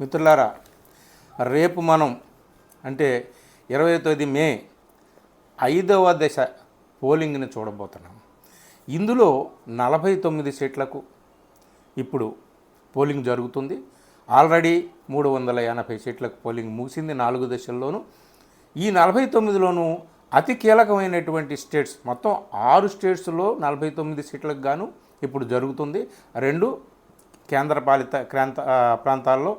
మిత్రులారా రేపు మనం అంటే ఇరవై తొమ్మిది మే ఐదవ దశ పోలింగ్ని చూడబోతున్నాం. ఇందులో నలభై తొమ్మిది సీట్లకు ఇప్పుడు పోలింగ్ జరుగుతుంది. ఆల్రెడీ మూడు వందల ఎనభై సీట్లకు పోలింగ్ ముగిసింది నాలుగు దశల్లోనూ. ఈ నలభై తొమ్మిదిలోనూ అతి కీలకమైనటువంటి స్టేట్స్ మొత్తం ఆరు స్టేట్స్లో నలభై తొమ్మిది సీట్లకు గాను ఇప్పుడు జరుగుతుంది. రెండు కేంద్రపాలిత ప్రాంత ప్రాంతాల్లో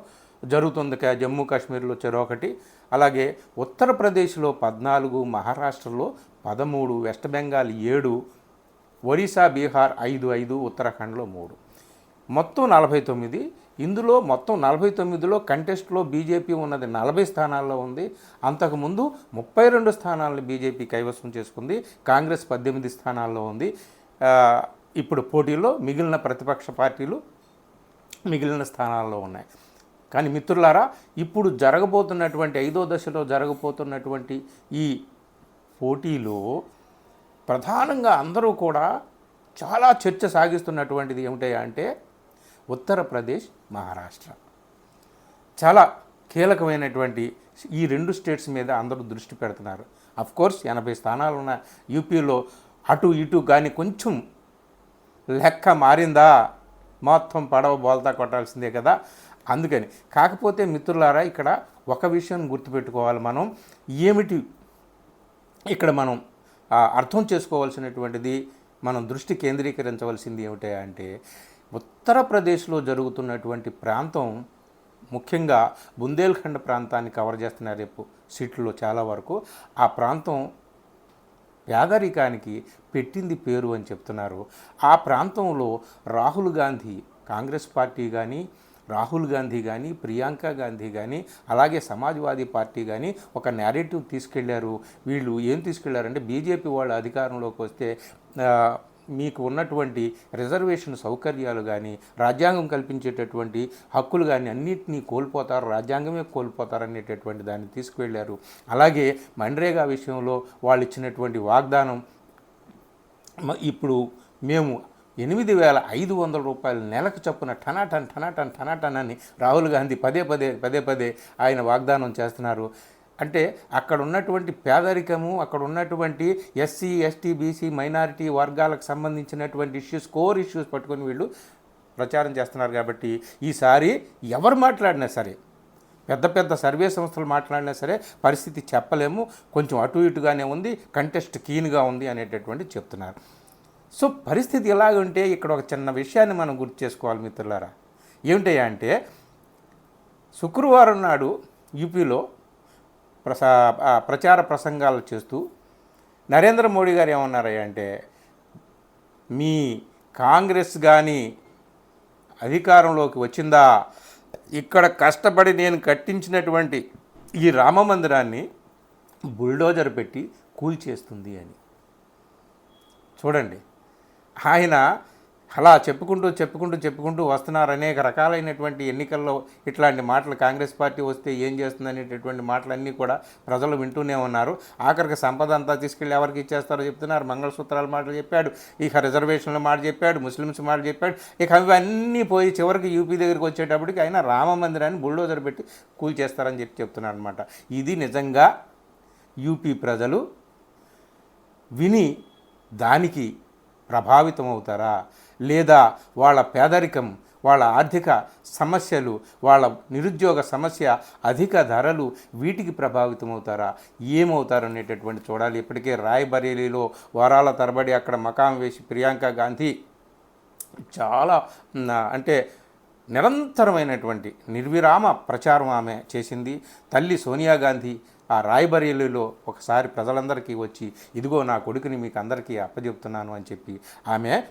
జరుగుతుంది జమ్మూ కాశ్మీర్లో చెరొకటి అలాగే ఉత్తరప్రదేశ్లో పద్నాలుగు మహారాష్ట్రలో పదమూడు వెస్ట్ బెంగాల్ ఏడు ఒరిస్సా బీహార్ ఐదు ఐదు ఉత్తరాఖండ్లో మూడు. మొత్తం నలభై తొమ్మిది. ఇందులో మొత్తం నలభై తొమ్మిదిలో కంటెస్ట్లో బీజేపీ ఉన్నది నలభై స్థానాల్లో ఉంది. అంతకుముందు ముప్పై రెండు స్థానాలను బీజేపీ కైవసం చేసుకుంది. కాంగ్రెస్ పద్దెనిమిది స్థానాల్లో ఉంది. ఇప్పుడు పోటీలో మిగిలిన ప్రతిపక్ష పార్టీలు మిగిలిన స్థానాల్లో ఉన్నాయి. కానీ మిత్రులారా ఇప్పుడు జరగబోతున్నటువంటి ఐదో దశలో జరగబోతున్నటువంటి ఈ పోటీలో ప్రధానంగా అందరూ కూడా చాలా చర్చ సాగిస్తున్నటువంటిది ఏమిటయా అంటే ఉత్తరప్రదేశ్ మహారాష్ట్ర. చాలా కీలకమైనటువంటి ఈ రెండు స్టేట్స్ మీద అందరూ దృష్టి పెడుతున్నారు. అఫ్ కోర్స్ ఎనభై స్థానాలు ఉన్న యూపీలో అటు ఇటు కానీ కొంచెం లెక్క మారిందా? మొత్తం పడవ బోల్తా కొట్టాల్సిందే కదా. అందుకని. కాకపోతే మిత్రులారా ఇక్కడ ఒక విషయం గుర్తుపెట్టుకోవాలి మనం. ఏమిటి? ఇక్కడ మనం అర్థం చేసుకోవాల్సినటువంటిది మనం దృష్టి కేంద్రీకరించవలసింది ఏమిటి అంటే ఉత్తరప్రదేశ్లో జరుగుతున్నటువంటి ప్రాంతం ముఖ్యంగా బుందేల్ఖండ్ ప్రాంతాన్ని కవర్ చేస్తున్నారు రేపు సీట్లో చాలా వరకు. ఆ ప్రాంతం పేదరికానికి పెట్టింది పేరు అని చెప్తున్నారు. ఆ ప్రాంతంలో రాహుల్ గాంధీ కాంగ్రెస్ పార్టీ కానీ రాహుల్ గాంధీ కానీ ప్రియాంక గాంధీ కానీ అలాగే సమాజ్వాదీ పార్టీ కానీ ఒక నేరేటివ్ తీసుకెళ్ళారు. వీళ్ళు ఏం తీసుకెళ్ళారంటే బీజేపీ వాళ్ళు అధికారంలోకి వస్తే మీకు ఉన్నటువంటి రిజర్వేషన్ సౌకర్యాలు కానీ రాజ్యాంగం కల్పించేటటువంటి హక్కులు కానీ అన్నింటినీ కోల్పోతారు రాజ్యాంగమే కోల్పోతారు అనేటటువంటి దాన్ని తీసుకువెళ్ళారు అలాగే మన్రేగా విషయంలో వాళ్ళు ఇచ్చినటువంటి వాగ్దానం ఇప్పుడు మేము ఎనిమిది వేల ఐదు వందల రూపాయలు నెలకు చొప్పున టనాటన్ టనాటన్ టనాటన్ అని రాహుల్ గాంధీ పదే పదే పదే పదే ఆయన వాగ్దానం చేస్తున్నారు. అంటే అక్కడ ఉన్నటువంటి పేదరికము అక్కడ ఉన్నటువంటి ఎస్సీ ఎస్టీ బీసీ మైనారిటీ వర్గాలకు సంబంధించినటువంటి ఇష్యూస్ కోర్ ఇష్యూస్ పట్టుకొని వీళ్ళు ప్రచారం చేస్తున్నారు కాబట్టి ఈసారి ఎవరు మాట్లాడినా సరే పెద్ద పెద్ద సర్వే సంస్థలు మాట్లాడినా సరే పరిస్థితి చెప్పలేము. కొంచెం అటు ఇటుగానే ఉంది కంటెస్ట్ కీన్గా ఉంది అనేటటువంటి చెప్తున్నారు. సో పరిస్థితి ఎలాగుంటే ఇక్కడ ఒక చిన్న విషయాన్ని మనం గుర్తు చేసుకోవాలి మిత్రులారా. ఏమిటయ్యా అంటే శుక్రవారం నాడు యూపీలో ప్రసా ప్రచార ప్రసంగాలు చేస్తూ నరేంద్ర మోడీ గారు ఏమన్నారయ్యా అంటే మీ కాంగ్రెస్ కానీ అధికారంలోకి వచ్చిందా? ఇక్కడ కష్టపడి నేను కట్టించినటువంటి ఈ రామ మందిరాన్ని బుల్డోజర్ పెట్టి కూల్చేస్తుంది అని. చూడండి. ఆయన అలా చెప్పుకుంటూ చెప్పుకుంటూ చెప్పుకుంటూ వస్తున్నారు అనేక రకాలైనటువంటి ఎన్నికల్లో ఇట్లాంటి మాటలు కాంగ్రెస్ పార్టీ వస్తే ఏం చేస్తుంది అనేటటువంటి మాటలన్నీ కూడా ప్రజలు వింటూనే ఉన్నారు. ఆఖరికి సంపద అంతా తీసుకెళ్ళి ఎవరికి ఇచ్చేస్తారో చెప్తున్నారు. మంగళసూత్రాల మాటలు చెప్పాడు ఇక రిజర్వేషన్ల మాట చెప్పాడు ముస్లిమ్స్ మాట చెప్పాడు. ఇక అవన్నీ పోయి చివరికి యూపీ దగ్గరికి వచ్చేటప్పటికి ఆయన రామ మందిరాన్ని బుల్డోజర్ పెట్టి కూల్చేస్తారని చెప్పి చెప్తున్నారు అనమాట ఇది నిజంగా యూపీ ప్రజలు విని దానికి ప్రభావితం అవుతారా లేదా వాళ్ళ పేదరికం వాళ్ళ ఆర్థిక సమస్యలు వాళ్ళ నిరుద్యోగ సమస్య అధిక ధరలు వీటికి ప్రభావితమవుతారా? ఏమవుతారు అనేటటువంటి చూడాలి. ఇప్పటికే రాయ్బరేలీలో వారాల తరబడి అక్కడ మకాం వేసి ప్రియాంక గాంధీ చాలా అంటే నిరంతరమైనటువంటి నిర్విరామ ప్రచారం ఆమె చేసింది. తల్లి సోనియా గాంధీ ఆ రాయబరేలీలో ఒకసారి ప్రజలందరికీ వచ్చి ఇదిగో నా కొడుకుని మీకు అందరికీ అప్పజెప్తున్నాను అని చెప్పి ఆమె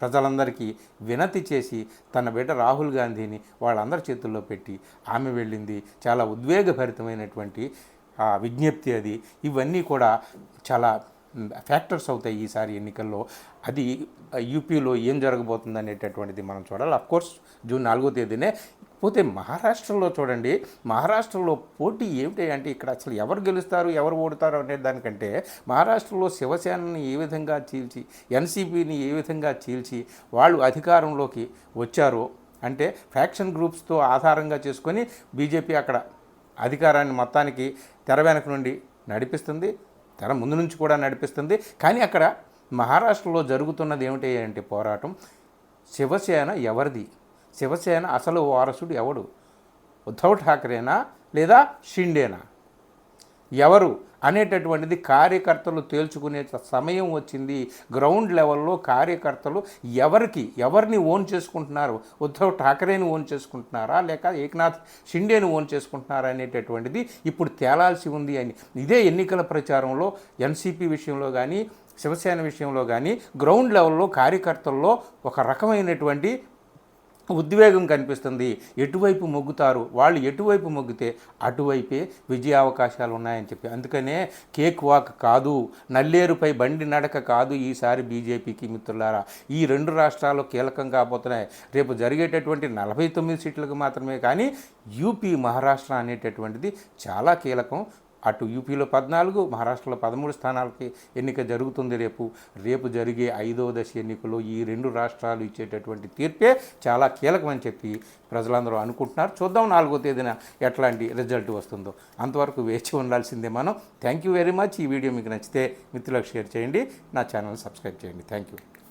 ప్రజలందరికీ వినతి చేసి తన బిడ్డ రాహుల్ గాంధీని వాళ్ళందరి చేతుల్లో పెట్టి ఆమె వెళ్ళింది. చాలా ఉద్వేగభరితమైనటువంటి ఆ విజ్ఞప్తి అది. ఇవన్నీ కూడా చాలా ఫ్యాక్టర్స్ అవుతాయి ఈసారి ఎన్నికల్లో. అది యూపీలో ఏం జరగబోతుంది అనేటటువంటిది మనం చూడాలి. అఫ్ కోర్స్ జూన్ నాలుగో తేదీనే పోతే మహారాష్ట్రలో చూడండి మహారాష్ట్రలో పోటీ ఏమిటి అంటే ఇక్కడ అసలు ఎవరు గెలుస్తారు ఎవరు ఓడతారు అనే దానికంటే మహారాష్ట్రలో శివసేనని ఏ విధంగా చీల్చి ఎన్సీపీని ఏ విధంగా చీల్చి వాళ్ళు అధికారంలోకి వచ్చారో అంటే ఫ్యాక్షన్ గ్రూప్స్తో ఆధారంగా చేసుకొని బీజేపీ అక్కడ అధికారాన్ని మొత్తానికి తెర వెనక నుండి నడిపిస్తుంది తెర ముందు నుంచి కూడా నడిపిస్తుంది. కానీ అక్కడ మహారాష్ట్రలో జరుగుతున్నది ఏమిటి అంటే పోరాటం శివసేన ఎవరిది? శివసేన అసలు వారసుడు ఎవడు? ఉద్ధవ్ ఠాకరేనా లేదా షిండేనా? ఎవరు అనేటటువంటిది కార్యకర్తలు తేల్చుకునే సమయం వచ్చింది. గ్రౌండ్ లెవెల్లో కార్యకర్తలు ఎవరికి ఎవరిని ఓన్ చేసుకుంటున్నారు? ఉద్ధవ్ ఠాకరేని ఓన్ చేసుకుంటున్నారా లేక ఏకనాథ్ షిండేని ఓన్ చేసుకుంటున్నారా అనేటటువంటిది ఇప్పుడు తేలాల్సి ఉంది అని. ఇదే ఎన్నికల ప్రచారంలో ఎన్సీపీ విషయంలో కానీ శివసేన విషయంలో కానీ గ్రౌండ్ లెవెల్లో కార్యకర్తల్లో ఒక రకమైనటువంటి ఉద్వేగం కనిపిస్తుంది. ఎటువైపు మొగ్గుతారు? వాళ్ళు ఎటువైపు మొగ్గితే అటువైపే విజయ అవకాశాలు ఉన్నాయని చెప్పి. అందుకనే కేక్ వాక్ కాదు నల్లేరుపై బండి నడక కాదు ఈసారి బీజేపీకి మిత్రులారా. ఈ రెండు రాష్ట్రాలు కీలకం కాబోతున్నాయి రేపు జరిగేటటువంటి నలభై తొమ్మిది సీట్లకు మాత్రమే కానీ యూపీ మహారాష్ట్ర అనేటటువంటిది చాలా కీలకం. అటు యూపీలో పద్నాలుగు మహారాష్ట్రలో పదమూడు స్థానాలకి ఎన్నిక జరుగుతుంది రేపు. రేపు జరిగే ఐదో దశ ఎన్నికలో ఈ రెండు రాష్ట్రాలు ఇచ్చేటటువంటి తీర్పే చాలా కీలకమని చెప్పి ప్రజలందరూ అనుకుంటున్నారు. చూద్దాం నాలుగో తేదీన ఎట్లాంటి రిజల్ట్ వస్తుందో. అంతవరకు వేచి ఉండాల్సిందే మనం. Thank you very much. ఈ వీడియో మీకు నచ్చితే మిత్రులకు షేర్ చేయండి. నా ఛానల్ సబ్స్క్రైబ్ చేయండి. Thank you.